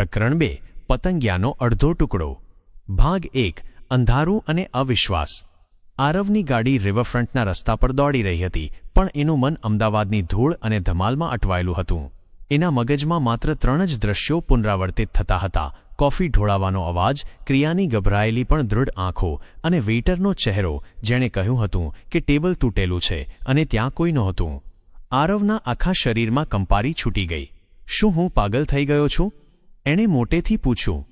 પ્રકરણ બે, પતંગિયાનો અડધો ટુકડો. ભાગ એક, અંધારું અને અવિશ્વાસ. આરવની ગાડી રિવરફ્રન્ટના રસ્તા પર દોડી રહી હતી, પણ એનું મન અમદાવાદની ધૂળ અને ધમાલમાં અટવાયેલું હતું. એના મગજમાં માત્ર ત્રણ જ દ્રશ્યો પુનરાવર્તિત થતા હતા. કોફી ઢોળાવાનો અવાજ, ક્રિયાની ગભરાયેલી પણ દૃઢ આંખો અને વેઇટરનો ચહેરો, જેણે કહ્યું હતું કે ટેબલ તૂટેલું છે અને ત્યાં કોઈ નહોતું. આરવના આખા શરીરમાં કંપારી છૂટી ગઈ. શું હું પાગલ થઈ ગયો છું? એણે મોટેથી પૂછ્યું.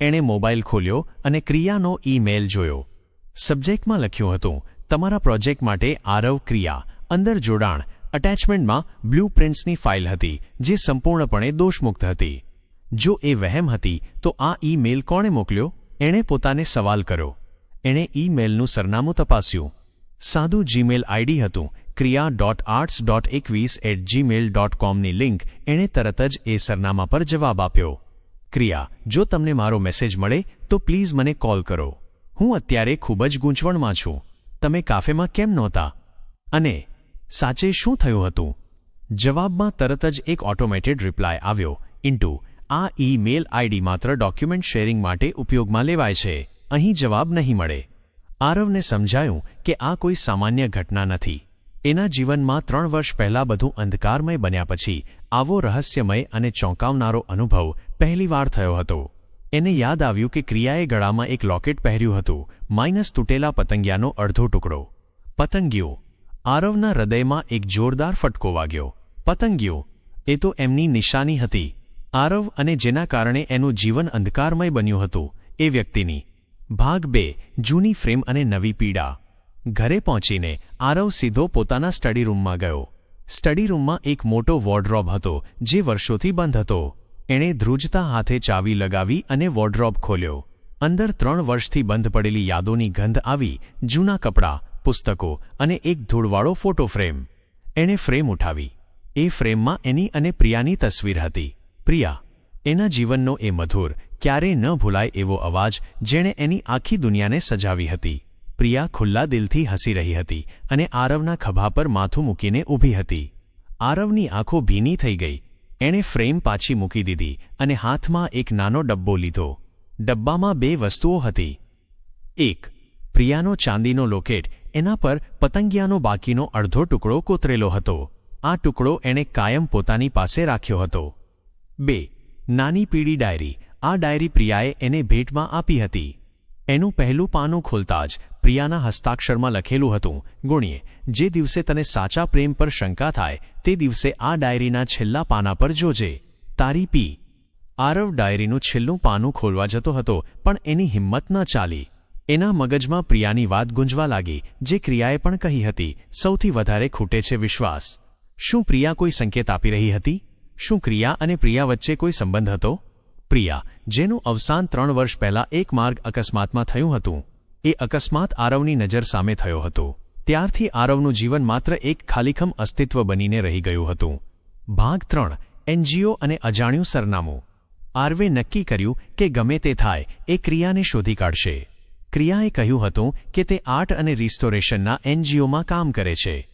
એણે મોબાઈલ ખોલ્યો અને ક્રિયાનો ઈમેલ જોયો. સબ્જેક્ટમાં લખ્યું હતું, તમારા પ્રોજેક્ટ માટે આરવ ક્રિયા, અંદર જોડાણ, અટેચમેન્ટમાં બ્લુ પ્રિન્ટ્સની ફાઇલ હતી, જે સંપૂર્ણપણે દોષમુક્ત હતી. જો એ વહેમ હતી, તો આ ઈમેલ કોણે મોકલ્યો? એણે પોતાને સવાલ કર્યો. એણે ઈમેલનું સરનામું તપાસ્યું. સાદું જીમેલ આઈડી હતું, ક્રિયા ડોટ આર્ટ્સ ડોટ એકવીસ એટ જીમેલ ડોટ કોમની લિંક, એણે તરત જ એ સરનામા પર જવાબ આપ્યો. ક્રિયા, જો તમને મારો મેસેજ મળે, તો પ્લીઝ મને કોલ કરો. હું અત્યારે ખૂબ જ ગૂંચવણમાં છું. તમે કાફેમાં કેમ નહોતા? અને સાચે શું થયું હતું? જવાબમાં તરત જ એક ઓટોમેટેડ રિપ્લાય આવ્યો. ઇન્ટુ આ ઈમેલ આઈડી માત્ર ડોક્યુમેન્ટ શેરિંગ માટે ઉપયોગમાં લેવાય છે. અહીં જવાબ નહીં મળે. આરવને સમજાયું કે આ કોઈ સામાન્ય ઘટના નથી. એના જીવનમાં ત્રણ વર્ષ પહેલાં બધું અંધકારમય બન્યા પછી આવો રહસ્યમય અને ચોંકાવનારો અનુભવ પહેલીવાર થયો હતો. એને યાદ આવ્યું કે ક્રિયાએ ગળામાં એક લોકેટ પહેર્યું હતું, માઇનસ તૂટેલા પતંગિયાનો અડધો ટુકડો. પતંગિયો, આરવના હૃદયમાં એક જોરદાર ફટકો વાગ્યો. પતંગિયો, એ તો એમની નિશાની હતી. આરવ અને જેના કારણે એનું જીવન અંધકારમય બન્યું હતું, એ વ્યક્તિની. ભાગ બે, જૂની ફ્રેમ અને નવી પીડા. ઘરે પહોંચીને આરવ સીધો પોતાના સ્ટડી રૂમમાં ગયો. સ્ટડી રૂમમાં એક મોટો વોર્ડરોબ હતો, જે વર્ષોથી બંધ હતો. એણે ધ્રુજતા હાથે ચાવી લગાવી અને વોર્ડરોબ ખોલ્યો. અંદર ત્રણ વર્ષથી બંધ પડેલી યાદોની ગંધ આવી, જૂના કપડાં, પુસ્તકો અને એક ધૂળવાળો ફોટો ફ્રેમ. એણે ફ્રેમ ઉઠાવી. એ ફ્રેમમાં એની અને પ્રિયાની તસવીર હતી. પ્રિયા, એના જીવનનો એ મધુર, ક્યારેય ન ભૂલાય એવો અવાજ જેણે એની આખી દુનિયાને સજાવી હતી. પ્રિયા ખુલ્લા દિલથી હસી રહી હતી અને આરવના ખભા પર માથું મૂકીને ઊભી હતી. આરવની આંખો ભીની થઈ ગઈ. એણે ફ્રેમ પાછી મૂકી દીધી અને હાથમાં એક નાનો ડબ્બો લીધો. ડબ્બામાં બે વસ્તુઓ હતી. એક, પ્રિયાનો ચાંદીનો લોકેટ, એના પર પતંગિયાનો બાકીનો અડધો ટુકડો કોતરેલો હતો. આ ટુકડો એણે કાયમ પોતાની પાસે રાખ્યો હતો. બે, નાની પીળી ડાયરી, આ ડાયરી પ્રિયાએ એને ભેટમાં આપી હતી. એનું પહેલું પાનું ખોલતા જ પ્રિયાના હસ્તાક્ષરમાં લખેલું હતું, ગુણીએ, જે દિવસે તને સાચા પ્રેમ પર શંકા થાય, તે દિવસે આ ડાયરીના છેલ્લા પાના પર જોજે. તારી પી. આરવ ડાયરીનું છેલ્લું પાનું ખોલવા જતો હતો, પણ એની હિંમત ન ચાલી. એના મગજમાં પ્રિયાની વાત ગુંજવા લાગી, જે ક્રિયાએ પણ કહી હતી, સૌથી વધારે ખૂટે છે વિશ્વાસ. શું પ્રિયા કોઈ સંકેત આપી રહી હતી? શું ક્રિયા અને પ્રિયા વચ્ચે કોઈ સંબંધ હતો? પ્રિયા, જેનું અવસાન ત્રણ વર્ષ પહેલા એક માર્ગ અકસ્માતમાં થયું હતું. એ અકસ્માત આરવની નજર સામે થયો હતો. ત્યારથી આરવનું જીવન માત્ર એક ખાલીખમ અસ્તિત્વ બનીને રહી ગયું હતું. ભાગ ત્રણ, એનજીઓ અને અજાણ્યું સરનામું. આરવે નક્કી કર્યું કે ગમે તે થાય, એ ક્રિયાને શોધી કાઢશે. ક્રિયાએ કહ્યું હતું કે તે આર્ટ અને રિસ્ટોરેશનના એનજીઓમાં કામ કરે છે.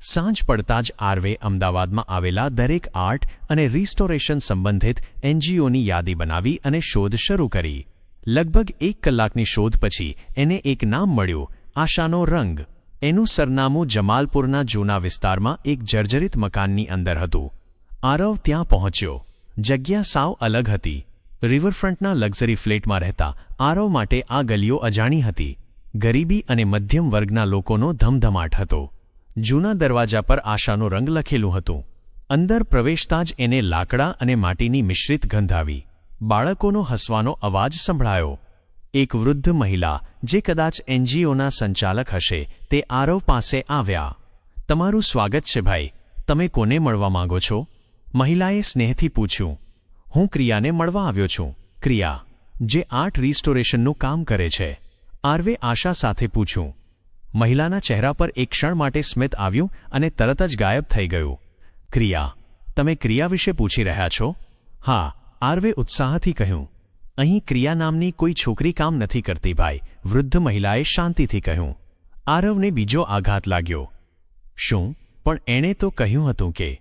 સાંજ પડતા જ આરવે અમદાવાદમાં આવેલા દરેક આર્ટ અને રિસ્ટોરેશન સંબંધિત એનજીઓની યાદી બનાવી અને શોધ શરૂ કરી. લગભગ એક કલાકની શોધ પછી એને એક નામ મળ્યું, આશાનો રંગ. એનું સરનામું જમાલપુરના જૂના વિસ્તારમાં એક જર્જરિત મકાનની અંદર હતું. આરવ ત્યાં પહોંચ્યો. જગ્યા સાવ અલગ હતી. રિવરફ્રન્ટના લક્ઝરી ફ્લેટમાં રહેતા આરવ માટે આ ગલીઓ અજાણી હતી. ગરીબી અને મધ્યમ વર્ગના લોકોનો ધમધમાટ હતો. જૂના દરવાજા પર આશાનો રંગ લખેલું હતું. અંદર પ્રવેશતા જ એને લાકડા અને માટીની મિશ્રિત ગંધ આવી. બાળકોનો હસવાનો અવાજ સંભળાયો. એક વૃદ્ધ મહિલા, જે કદાચ એનજીઓના સંચાલક હશે, તે આરવ પાસે આવ્યા. તમારું સ્વાગત છે ભાઈ. તમે કોને મળવા માંગો છો? મહિલાએ સ્નેહથી પૂછ્યું. હું ક્રિયાને મળવા આવ્યો છું. ક્રિયા, જે આર્ટ રિસ્ટોરેશનનું કામ કરે છે. આરવે આશા સાથે પૂછ્યું. મહિલાના ચહેરા પર એક ક્ષણ માટે સ્મિત આવ્યું અને તરત જ ગાયબ થઈ ગયું. ક્રિયા, તમે ક્રિયા વિશે પૂછી રહ્યા છો? હા આરવે ઉત્સાહથી કહ્યું, અહીં ક્રિયા નામની કોઈ છોકરી કામ નથી કરતી ભાઈ. વૃદ્ધ મહિલાએ શાંતિથી કહ્યું, આરવને બીજો આઘાત લાગ્યો. શું? પણ એણે તો કહ્યું હતું કે?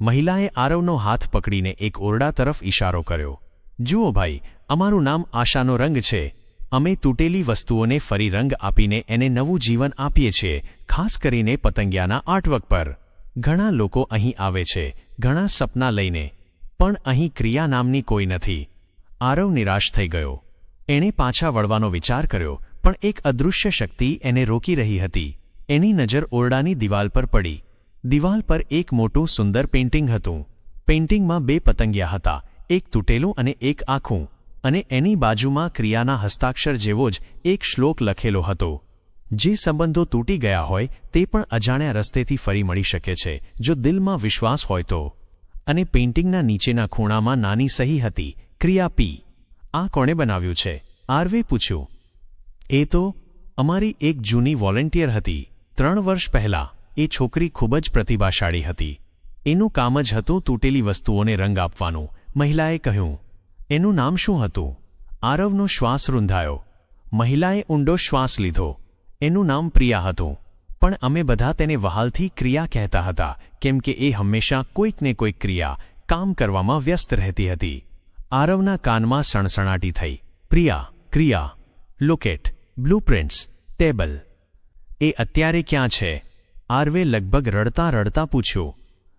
મહિલાએ આરવનો હાથ પકડીને એક ઓરડા તરફ ઇશારો કર્યો. જુઓ ભાઈ, અમારું નામ આશાનો રંગ છે. અમે તૂટેલી વસ્તુઓને ફરી રંગ આપીને એને નવું જીવન આપીએ છીએ, ખાસ કરીને પતંગિયાના આર્ટવર્ક પર. ઘણા લોકો અહીં આવે છે, ઘણા સપના લઈને. પણ અહીં ક્રિયા નામની કોઈ નથી. આરવ નિરાશ થઈ ગયો. એણે પાછા વળવાનો વિચાર કર્યો, પણ એક અદૃશ્ય શક્તિ એને રોકી રહી હતી. એની નજર ઓરડાની દિવાલ પર પડી. દિવાલ પર એક મોટું સુંદર પેઇન્ટિંગ હતું. પેઇન્ટિંગમાં બે પતંગિયા હતા, એક તૂટેલું અને એક આખું. અને એની બાજુમાં ક્રિયાના હસ્તાક્ષર જેવો જ એક શ્લોક લખેલો હતો. જે સંબંધો તૂટી ગયા હોય, તે પણ અજાણ્યા રસ્તેથી ફરી મળી શકે છે, જો દિલમાં વિશ્વાસ હોય તો. અને પેઇન્ટિંગના નીચેના ખૂણામાં નાની સહી હતી, ક્રિયા પી. આ કોણે બનાવ્યું છે? આરવે પૂછ્યું. એ તો અમારી એક જૂની વોલેન્ટિયર હતી. ત્રણ વર્ષ પહેલાં એ છોકરી ખૂબ જ પ્રતિભાશાળી હતી. એનું કામ જ હતું તૂટેલી વસ્તુઓને રંગ આપવાનું. મહિલાએ કહ્યું, એનું નામ શું હતું? આરવનો શ્વાસ રૂંધાયો. મહિલાએ ઊંડો શ્વાસ લીધો. એનું નામ પ્રિયા હતું. પણ અમે બધા તેને વહાલથી ક્રિયા કહેતા હતા, કેમ કે એ હંમેશા કોઈકને કોઈક ક્રિયા, કામ કરવામાં વ્યસ્ત રહેતી હતી. આરવના કાનમાં સણસણાટી થઈ. પ્રિયા, ક્રિયા, લોકેટ, બ્લુપ્રિન્ટ્સ, ટેબલ. એ અત્યારે ક્યાં છે? આરવે લગભગ રડતા રડતા પૂછ્યું.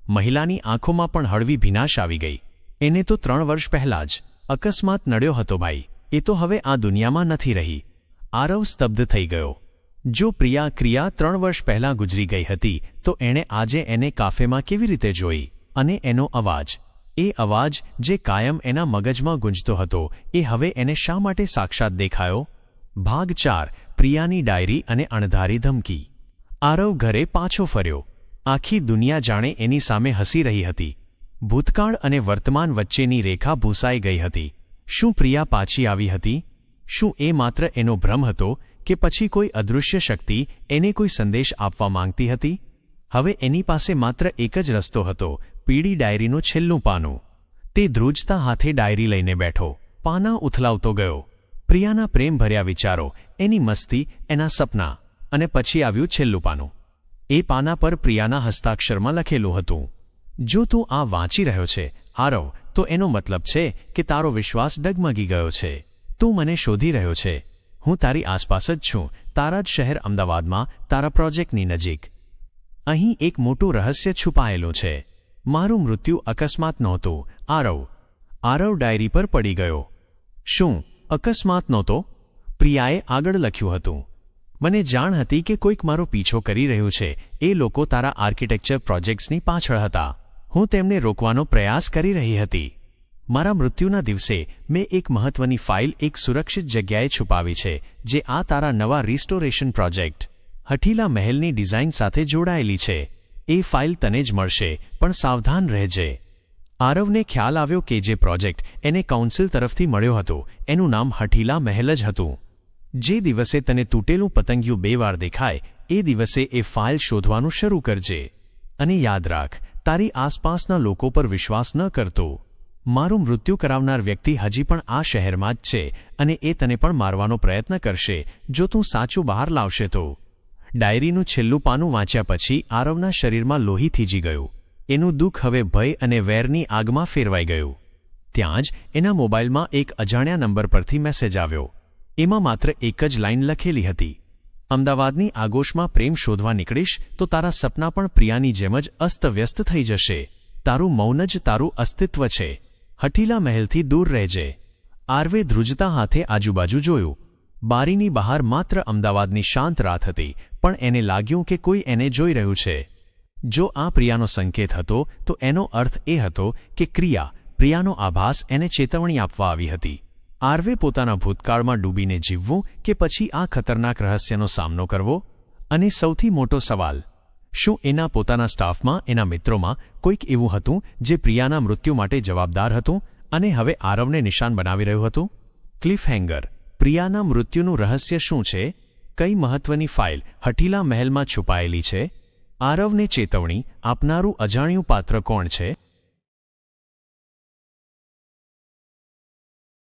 મહિલાની આંખોમાં પણ હળવી ભીનાશ આવી ગઈ. એને તો ત્રણ વર્ષ પહેલાં જ અકસ્માત નડ્યો હતો ભાઈ. એ તો હવે આ દુનિયામાં નથી રહી. આરવ સ્તબ્ધ થઈ ગયો. જો પ્રિયા ક્રિયા ત્રણ વર્ષ પહેલાં ગુજરી ગઈ હતી, તો એણે આજે એને કાફેમાં કેવી રીતે જોઈ? અને એનો અવાજ? એ અવાજ જે કાયમ એના મગજમાં ગુંજતો હતો, એ હવે એને શા માટે સાક્ષાત દેખાયો? ભાગ ચાર, પ્રિયાની ડાયરી અને અણધારી ધમકી. આરવ ઘરે પાછો ફર્યો. આખી દુનિયા જાણે એની સામે હસી રહી હતી. ભૂતકાળ અને વર્તમાન વચ્ચેની રેખા ભૂસાઈ ગઈ હતી. શું પ્રિયા પાછી આવી હતી? શું એ માત્ર એનો ભ્રમ હતો? કે પછી કોઈ અદૃશ્ય શક્તિ એને કોઈ સંદેશ આપવા માંગતી હતી? હવે એની પાસે માત્ર એક જ રસ્તો હતો, પીળી ડાયરીનું છેલ્લું પાનું. તે ધ્રુજતા હાથે ડાયરી લઈને બેઠો, પાના ઉથલાવતો ગયો. પ્રિયાના પ્રેમભર્યા વિચારો, એની મસ્તી, એના સપના, અને પછી આવ્યું છેલ્લું પાનું. એ પાના પર પ્રિયાના હસ્તાક્ષરમાં લખેલું હતું, જો તું આ વાંચી રહ્યો છે આરવ તો એનો મતલબ છે કે તારો વિશ્વાસ ડગમગી ગયો છે. તું મને શોધી રહ્યો છે. હું તારી આસપાસ જ છું. તારા જ શહેર અમદાવાદમાં, તારા પ્રોજેક્ટની નજીક. અહીં એક મોટું રહસ્ય છુપાયેલું છે. મારું મૃત્યુ અકસ્માત નહોતું. આરવ. આરવ ડાયરી પર પડી ગયો. શું? અકસ્માત નહોતો? પ્રિયાએ આગળ લખ્યું હતું. મને જાણ હતી કે કોઈક મારો પીછો કરી રહ્યું છે. એ લોકો તારા આર્કિટેક્ચર પ્રોજેક્ટ્સની પાછળ હતા. હું તેમને રોકવાનો પ્રયાસ કરી રહી હતી. મારા મૃત્યુના દિવસે મેં એક મહત્વની ફાઇલ એક સુરક્ષિત જગ્યાએ છુપાવી છે, જે આ તારા નવા રિસ્ટોરેશન પ્રોજેક્ટ હઠીલા મહેલની ડિઝાઇન સાથે જોડાયેલી છે. એ ફાઇલ તને જ મળશે, પણ સાવધાન રહેજે. આરવને ખ્યાલ આવ્યો કે જે પ્રોજેક્ટ એને કાઉન્સિલ તરફથી મળ્યો હતો, એનું નામ હઠીલા મહેલ જ હતું. જે દિવસે તને તૂટેલું પતંગિયું બે વાર દેખાય, એ દિવસે એ ફાઇલ શોધવાનું શરૂ કરજે. અને યાદ રાખ, તારી આસપાસના લોકો પર વિશ્વાસ ન કરતો. મારું મૃત્યુ કરાવનાર વ્યક્તિ હજી પણ આ શહેરમાં જ છે અને એ તને પણ મારવાનો પ્રયત્ન કરશે, જો તું સાચું બહાર લાવશે તો. ડાયરીનું છેલ્લું પાનું વાંચ્યા પછી આરવના શરીરમાં લોહી થીજી ગયું. એનું દુઃખ હવે ભય અને વેરની આગમાં ફેરવાઈ ગયું. ત્યાં જ એના મોબાઈલમાં એક અજાણ્યા નંબર પરથી મેસેજ આવ્યો. એમાં માત્ર એક જ લાઇન લખેલી હતી. અમદાવાદની આગોશમાં પ્રેમ શોધવા નીકળીશ, તો તારા સપના પણ પ્રિયાની જેમ જ અસ્તવ્યસ્ત થઈ જશે. તારું મૌન જ તારું અસ્તિત્વ છે. હઠીલા મહેલથી દૂર રહેજે. આરવે ધ્રુજતા હાથે આજુબાજુ જોયું. બારીની બહાર માત્ર અમદાવાદની શાંત રાત હતી, પણ એને લાગ્યું કે કોઈ એને જોઈ રહ્યું છે. જો આ પ્રિયાનો સંકેત હતો, તો એનો અર્થ એ હતો કે ક્રિયા, પ્રિયાનો આભાસ એને ચેતવણી આપવા આવી હતી. આરવે પોતાના ભૂતકાળમાં ડૂબીને જીવવું કે પછી આ ખતરનાક રહસ્યનો સામનો કરવો? અને સૌથી મોટો સવાલ શું એના પોતાના સ્ટાફમાં, એના મિત્રોમાં કોઈક એવું હતું જે પ્રિયાના મૃત્યુ માટે જવાબદાર હતું અને હવે આરવને નિશાન બનાવી રહ્યું હતું? ક્લિફહેંગર પ્રિયાના મૃત્યુનું રહસ્ય શું છે? કઈ મહત્વની ફાઇલ હઠીલા મહેલમાં છુપાયેલી છે? આરવને ચેતવણી આપનારું અજાણ્યું પાત્ર કોણ છે?